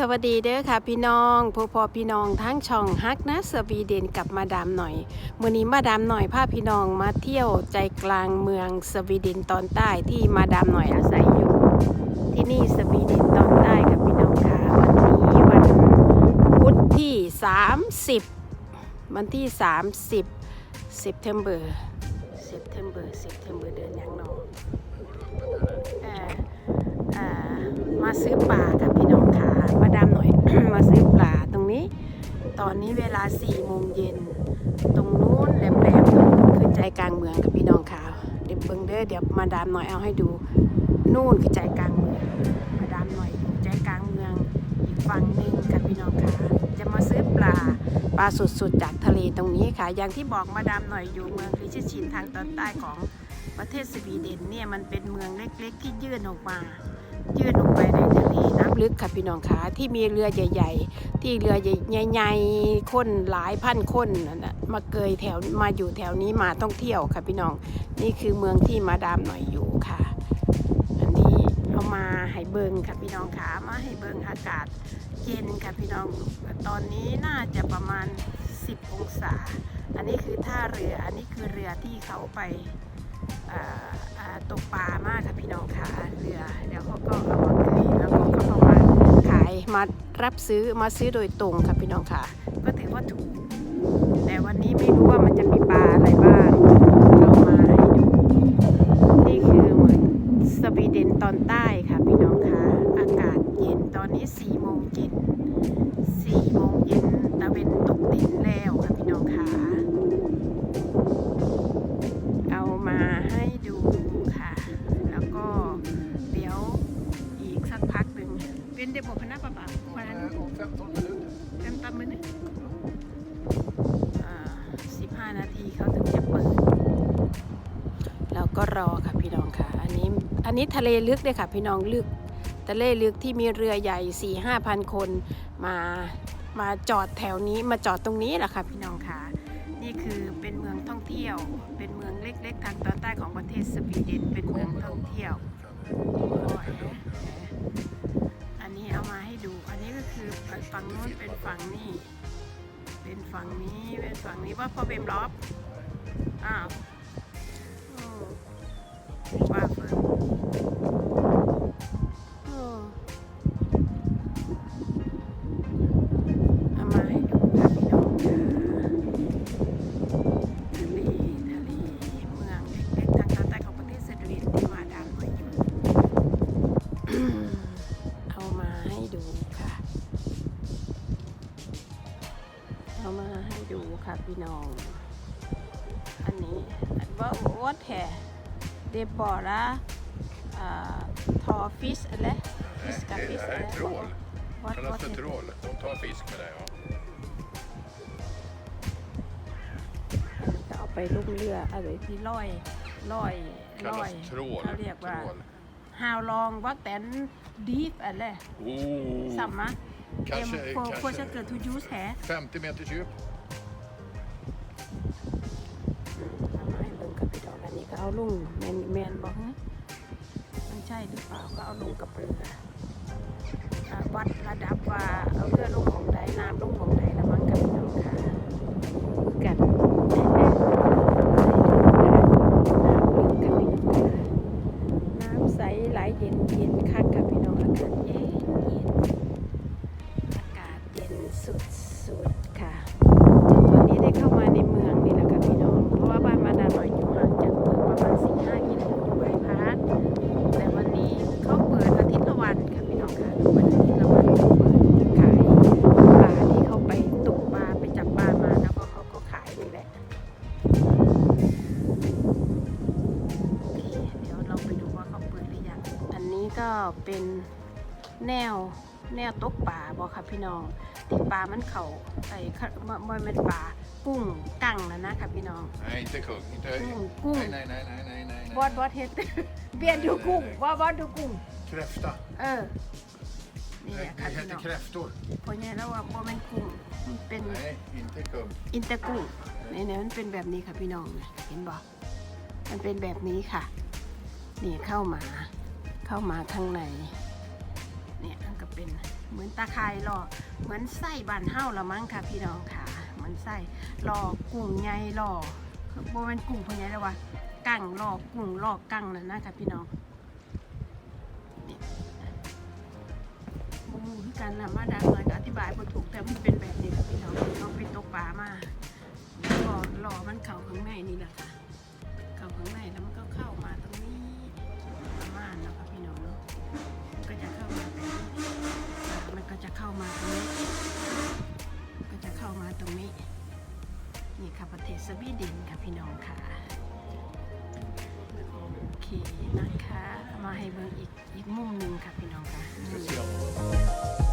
สวัสดีเด้อค่ะพี่น้องพ่อพ่อพี่น้องทั้งช่องฮักนะสวีเดนกับมาดามหน่อยมื้อนี้มาดามหน่อยพาพี่น้องมาเที่ยวใจกลางเมืองสวีเดนตอนใต้ที่มาดามหน่อยอาศัยอยู่ ที่นี่สวีเดนตอนใต้กับพี่น้องค่ะวันนี้วันพุธที่ 30 วันที่ 30 September September September เดือนยังนอ่ออ่ามาซื้อปลากับพี่น้อง มาดามหน่อย มาซื้อปลาตรงนี้ ตอนนี้เวลา4โมงเย็น ตรงนู้นแหลมๆตรงคือใจกลางเมืองกับพี่น้องค่ะเดี๋ยวเบิ่งเด้อเดี๋ยวมาดามหน่อยเอาให้ดู นู่นคือใจกลางเมืองมาดามหน่อยใจกลางเมืองอีกฝั่งหนึ่งกับพี่น้องค่ะจะมาซื้อปลาปลาสดๆจากทะเลตรงนี้ค่ะ อย่างที่บอกมาดามหน่อยอยู่เมืองริชชินทางตอนใต้ของประเทศสวีเดนเนี่ยมันเป็นเมืองเล็กๆที่ยื่นออกมา ยื่นลงไปในทะเลำลึกค่ะพี่น้องคะที่มีเรือใหญ่ ๆ ที่เรือใหญ่ๆคนหลายพันคนนั่นน่ะมาเกยแถวมาอยู่แถวนี้มาท่องเที่ยวค่ะพี่น้อง นี่คือเมืองที่มาดามหน่อยอยู่ค่ะ อันนี้เอามาให้เบิงค่ะพี่น้องขามาให้เบิงอากาศเย็นค่ะพี่น้อง ตอนนี้น่าจะประมาณ 10 องศา อันนี้คือท่าเรือ อันนี้คือเรือที่เขาไปตกปลามากค่ะพี่น้องคะเรือเดี๋ยวเขาก็เอามาเกยแล้วายมารับซื้อมาซื้อโดยตรงค่ะพี่น้องค่ะ ก็ถือว่าถูก แต่วันนี้ไม่รู้ว่ามันจะมีปลาอะไรบ้างเอามาให้ดูนี่คือเหมือนสวีเดนตอนใต้ค่ะพี่น้องค่ะ อากาศเย็นตอนนี้4โมงเย็น4โมงเย็นตะเวนตกดินแล้วค่ะพี่น้องค่ะ 5 นาทีเขาถึงจะเปิดแล้วก็รอค่ะพี่น้องค่ะ อันนี้อันนี้ทะเลลึกเลยค่ะพี่น้องลึกทะเลลึกที่มีเรือใหญ่4ี่ห้พันคนมามาจอดแถวนี้มาจอดตรงนี้แหละค่ะพี่น้องค่ะ นี่คือเป็นเมืองท่องเที่ยว เป็นเมืองเล็กๆทางตอนใต้ของประเทศสวีเดนเป็นเมืองท่องเที่ยวอันนี้เอามาให้ดู อันนี้ก็คือฝั่งโน้นเป็นฝั่งนี่ เป็นฝั่งนี้เป็นฝั่งนี้ว่าพอเบมล็อบอ้าว เอามาให้ดูค่ะพี่น้อง อันนี้ว่าวัดแห่เดบอระอ่าทอฟิชอะไรฟิชกับ Det ฟิช här อะไร är trål. วัด Kallas วัด för trål. De tar fisk med det, ja. จะเอาไปลุ่มเรืออะไรที่ลอยลอยลอย Kallas trål. เขาเรียกว่า trål. How long was then deep อะไร Oh, สัมมา kanske, พอพอจะเกิด kanske to use แห50 meter djup. ทำให้เบิ่งกับพี่ดอกอันนี้ก็เอาลงแมนแมนบอกนะมันใช่หรือเปล่าก็เอาลงกับเรืออ่าวัดระดับว่าเอาเรือลงของใดน้ำลงของใดแล้วมั้ง ก็เป็นแนวแนวตกปลาบอกค่ะพี่น้องที่ปลามันเขาไอ้ค่ะบ่บ่แมันปลากุ้งกั้งนะนะคะพี่น้อง Nej, inte kung. Inte... Mm, kung. Nej, nej, nej, nej, nej, nej. บอดบอดเฮ็ดเบียนดูกุ้งว่าบอดดูกุ้ง Kräfta. เออ นี่แห Det, ละค่ะ det พี่น้อ heter ง kräftor. เพราะงั้นแล้วว่าบ่แมันกุ้งมันเป็น Nej, inte kung. อินเตอร์กุ้งนี่เนี่ยมันเป็นแบบนี้ค่ะพี่น้องเห็นบ่มันเป็นแบบนี้ค่ะ นี่เข้ามา เข้ามาข้างในเนี่ยมันก็เป็นเหมือนตาข่ายหล่อเหมือนไส้บานเฮ้าละมั้งค่ะ พี่น้องค่ะเหมือนไส้หล่อกุ้งใหญ่หล่อโบแมันกุ้งพวกนี้แล้ววะกั้งหล่อกุ้งหล่อกั้งนั่นนะค่ะพี่น้องนี่โอ้คือกันละมาดามเลยอธิบายบ่ถูกแต่มันเป็นแบบนี้ค่ะพี่น้องเขาไปตกปลามาแล้วก็หล่อมันเข่าข้างในนี่แหละค่ะเข่าข้างในแล้วมันก็เข้า ก็จะเข้ามาตรงนี้มันก็จะเข้ามาตรงนี้ ก็จะเข้ามาตรงนี้ นี่ค่ะประเทศสวีเดนค่ะพี่น้องค่ะ โอเคนะคะ มาให้เบิ่งอีกอีกมุมหนึ่งค่ะพี่น้องค่ะ